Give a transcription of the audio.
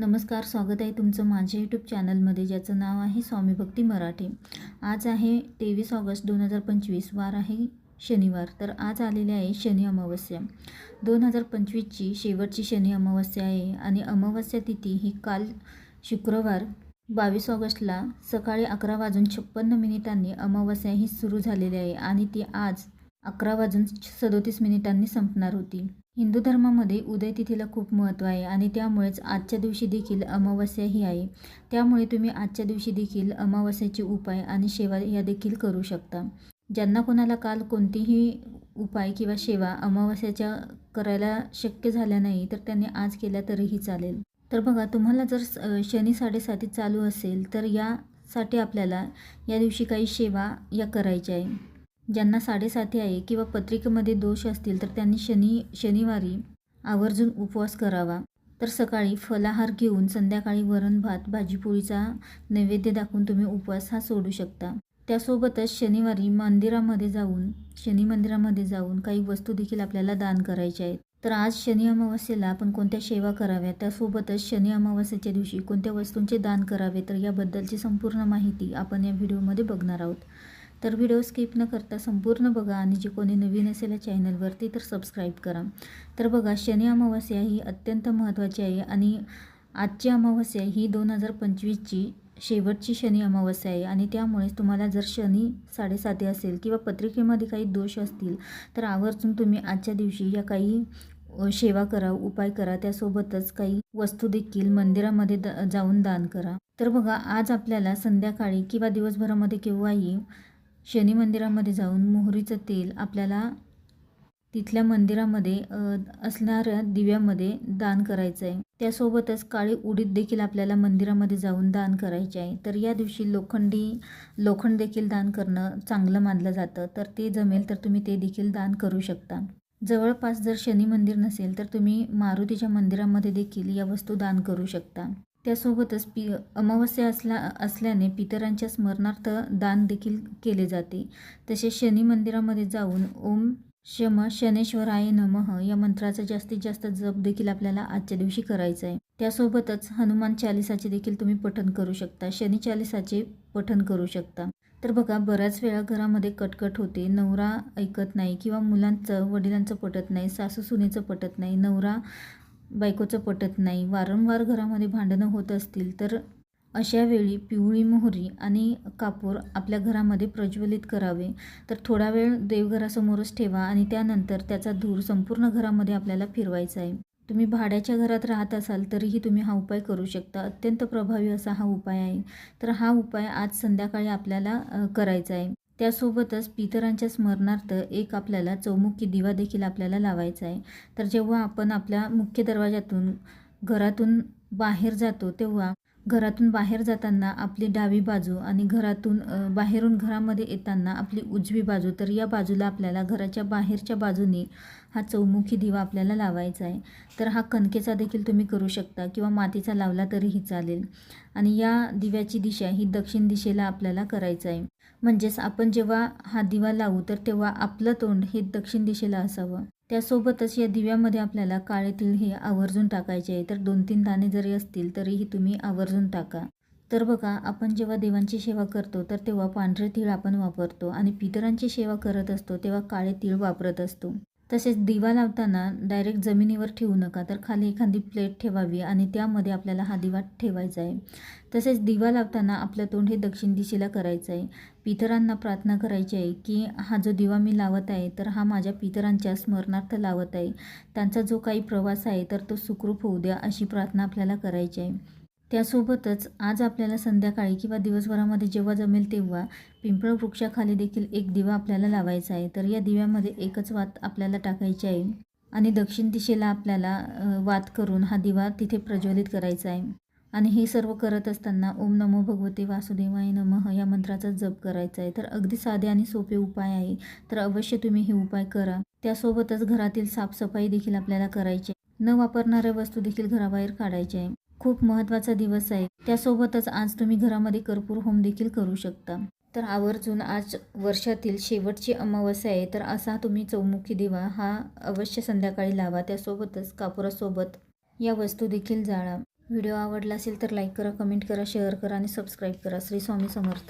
नमस्कार स्वागत आहे तुमचं माझ्या यूट्यूब चॅनलमध्ये ज्याचं नाव आहे स्वामी भक्ती मराठी. आज आहे तेवीस ऑगस्ट दोन हजार पंचवीस वार आहे शनिवार. तर आज आलेले आहे शनी अमावस्या. दोन हजार पंचवीसची शेवटची शनी अमावस्या आहे आणि अमावस्या तिथी ही काल शुक्रवार बावीस ऑगस्टला सकाळी अकरा वाजून छप्पन्न मिनिटांनी अमावस्या ही सुरू झालेली आहे आणि ती आज अकरा वाजून सदोतीस मिनिटांनी संपणार होती. हिंदू धर्मामध्ये उदय तिथीला खूप महत्त्व आहे आणि त्यामुळेच आजच्या दिवशी देखील अमावस्या ही आहे. त्यामुळे तुम्ही आजच्या दिवशी देखील अमावस्याचे उपाय आणि सेवा या देखील करू शकता. ज्यांना कोणाला काल कोणतीही उपाय किंवा सेवा अमावस्याच्या करायला शक्य झाल्या नाही तर त्यांनी आज केल्या तरीही चालेल. तर बघा तुम्हाला जर शनी साडेसाती चालू असेल तर यासाठी आपल्याला या दिवशी काही सेवा या करायच्या आहे. ज्यांना साडेसाती आहे किंवा पत्रिकेमध्ये दोष असतील तर त्यांनी शनी शनिवारी आवर्जून उपवास करावा. तर सकाळी फलाहार घेऊन संध्याकाळी वरण भात भाजीपोळीचा नैवेद्य दाखवून तुम्ही उपवास हा सोडू शकता. त्यासोबतच शनिवारी मंदिरामध्ये जाऊन शनी मंदिरामध्ये जाऊन काही वस्तू देखील आपल्याला दान करायच्या आहेत. तर आज शनी अमावस्येला आपण कोणत्या सेवा कराव्या त्यासोबतच शनी अमावस्येच्या दिवशी कोणत्या वस्तूंचे दान करावे? तर याबद्दलची संपूर्ण माहिती आपण या व्हिडिओमध्ये बघणार आहोत. तर व्हिडिओ स्किप न करता संपूर्ण बघा आणि जे कोणी नवीन असेल या चॅनलवरती तर सबस्क्राईब करा. तर बघा शनी अमावस्या ही अत्यंत महत्त्वाची आहे आणि आजची अमावस्या ही दोन हजार पंचवीसची शेवटची शनी अमावस्या आहे आणि त्यामुळेच तुम्हाला जर शनी साडेसाती असेल किंवा पत्रिकेमध्ये काही दोष असतील तर आवर्जून तुम्ही आजच्या दिवशी या काही सेवा करा उपाय करा त्यासोबतच काही वस्तू देखील मंदिरामध्ये द जाऊन दान करा. तर बघा आज आपल्याला संध्याकाळी किंवा दिवसभरामध्ये केव्हाही शनी मंदिरामध्ये जाऊन मोहरीचं तेल आपल्याला तिथल्या मंदिरामध्ये असणाऱ्या दिव्यामध्ये दान करायचं आहे. त्यासोबतच काळी उडीद देखील आपल्याला मंदिरामध्ये जाऊन दान करायचे आहे. तर या दिवशी लोखंडी लोखंड देखील दान करणं चांगलं मानलं जातं. तर ते जमेल तर तुम्ही ते देखील दान करू शकता. जवळपास जर शनी मंदिर नसेल तर तुम्ही मारुतीच्या मंदिरामध्ये देखील या वस्तू दान करू शकता. त्यासोबतच पि अमावस्या असला असल्याने पितरांच्या स्मरणार्थ दान देखील केले जाते. तसेच शनी मंदिरामध्ये जाऊन ओम शम शनेश्वराय नमः या मंत्राचा जास्तीत जास्त जप देखील आपल्याला आजच्या दिवशी करायचा आहे. त्यासोबतच हनुमान चालिसाचे देखील तुम्ही पठन करू शकता. शनी चालिसाचे पठन करू शकता. तर बघा बऱ्याच वेळा घरामध्ये कटकट होते. नवरा ऐकत नाही किंवा मुलांचं वडिलांचं पटत नाही सासू सुनेचं पटत नाही. नवरा बायकोचं पटत नाही. वारंवार घरामध्ये भांडणं होत असतील तर अशा वेळी पिवळी मोहरी आणि कापूर आपल्या घरामध्ये प्रज्वलित करावे. तर थोडा वेळ देवघरासमोरच ठेवा आणि त्यानंतर त्याचा धूर संपूर्ण घरामध्ये आपल्याला फिरवायचा आहे. तुम्ही भाड्याच्या घरात राहत असाल तरीही तुम्ही हा उपाय करू शकता. अत्यंत प्रभावी असा हा उपाय आहे. तर हा उपाय आज संध्याकाळी आपल्याला करायचा आहे. त्यासोबतच पितरांच्या स्मरणार्थ एक आपल्याला चौमुखी दिवा देखील आपल्याला लावायचा आहे. तर जेव्हा आपण आपल्या मुख्य दरवाजातून घरातून बाहेर जातो तेव्हा घरातून बाहेर जाताना आपली डावी बाजू आणि घरातून बाहेरून घरामध्ये येताना आपली उजवी बाजू तर या बाजूला आपल्याला घराच्या बाहेरच्या बाजूने हा चौमुखी दिवा आपल्याला लावायचा आहे. तर हा कणकेचा देखील तुम्ही करू शकता किंवा मातीचा लावला तरीही चालेल. आणि या दिव्याची दिशा ही दक्षिण दिशेला आपल्याला करायचं आहे. म्हणजेच आपण जेव्हा हा दिवा लावू तर तेव्हा आपलं तोंड हे दक्षिण दिशेला असावं. त्यासोबतच या दिव्यामध्ये आपल्याला काळे तीळ हे आवर्जून टाकायचे आहे. तर दोन तीन दाणे जरी असतील तरीही तुम्ही आवर्जून टाका. तर बघा आपण जेव्हा देवांची सेवा करतो तर तेव्हा पांढरे तीळ आपण वापरतो. आणि पितरांची सेवा करत असतो तेव्हा काळे तीळ वापरत असतो. तसेच दिवा लावताना डायरेक्ट जमिनीवर ठेवू नका. तर खाली एखादी प्लेट ठेवावी आणि त्यामध्ये आपल्याला हा दिवा ठेवायचा आहे. तसेच दिवा लावताना आपलं तोंड हे दक्षिण दिशेला करायचं आहे. पितरांना प्रार्थना करायची आहे की हा जो दिवा मी लावत आहे तर हा माझ्या पितरांच्या स्मरणार्थ लावत आहे. त्यांचा जो काही प्रवास आहे तर तो सुखरूप होऊ द्या अशी प्रार्थना आपल्याला करायची आहे. त्यासोबतच आज आपल्याला संध्याकाळी किंवा दिवसभरामध्ये जेव्हा जमेल तेव्हा पिंपळ वृक्षाखाली देखील एक दिवा आपल्याला लावायचा आहे. तर या दिव्यामध्ये एकच वात आपल्याला टाकायची आहे आणि दक्षिण दिशेला आपल्याला वात करून हा दिवा तिथे प्रज्वलित करायचा आहे. आणि हे सर्व करत असताना ओम नमो भगवते वासुदेवाय नमः या मंत्राचा जप करायचा आहे. तर अगदी साधे आणि सोपे उपाय आहे. तर अवश्य तुम्ही हे उपाय करा. त्यासोबतच घरातील साफसफाई देखील आपल्याला करायची आहे. न वापरणाऱ्या वस्तू देखील घराबाहेर काढायच्या आहे. खूप महत्त्वाचा दिवस आहे. त्यासोबतच आज तुम्ही घरामध्ये कर्पूर होम देखील करू शकता. तर आवर्जून आज वर्षातील शेवटची अमावस्या आहे. तर असा तुम्ही चौमुखी दिवा हा अवश्य संध्याकाळी लावा. त्यासोबतच कापुरासोबत या वस्तू देखील जाळा. व्हिडिओ आवडला असेल तर लाईक करा कमेंट करा शेअर करा आणि सबस्क्राईब करा. श्री स्वामी समर्थ.